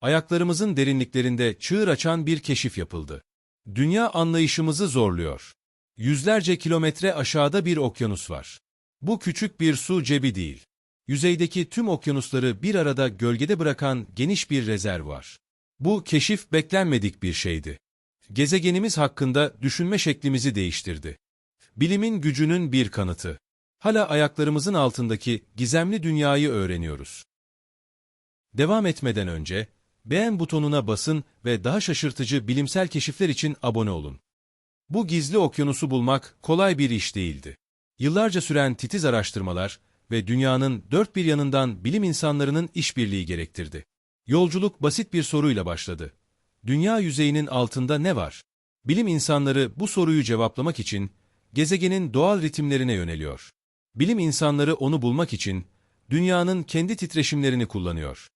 Ayaklarımızın derinliklerinde çığır açan bir keşif yapıldı. Dünya anlayışımızı zorluyor. Yüzlerce kilometre aşağıda bir okyanus var. Bu küçük bir su cebi değil. Yüzeydeki tüm okyanusları bir arada gölgede bırakan geniş bir rezervuar. Bu keşif beklenmedik bir şeydi. Gezegenimiz hakkında düşünme şeklimizi değiştirdi. Bilimin gücünün bir kanıtı. Hala ayaklarımızın altındaki gizemli dünyayı öğreniyoruz. Devam etmeden önce, beğen butonuna basın ve daha şaşırtıcı bilimsel keşifler için abone olun. Bu gizli okyanusu bulmak kolay bir iş değildi. Yıllarca süren titiz araştırmalar ve dünyanın dört bir yanından bilim insanlarının işbirliği gerektirdi. Yolculuk basit bir soruyla başladı. Dünya yüzeyinin altında ne var? Bilim insanları bu soruyu cevaplamak için gezegenin doğal ritimlerine yöneliyor. Bilim insanları onu bulmak için dünyanın kendi titreşimlerini kullanıyor.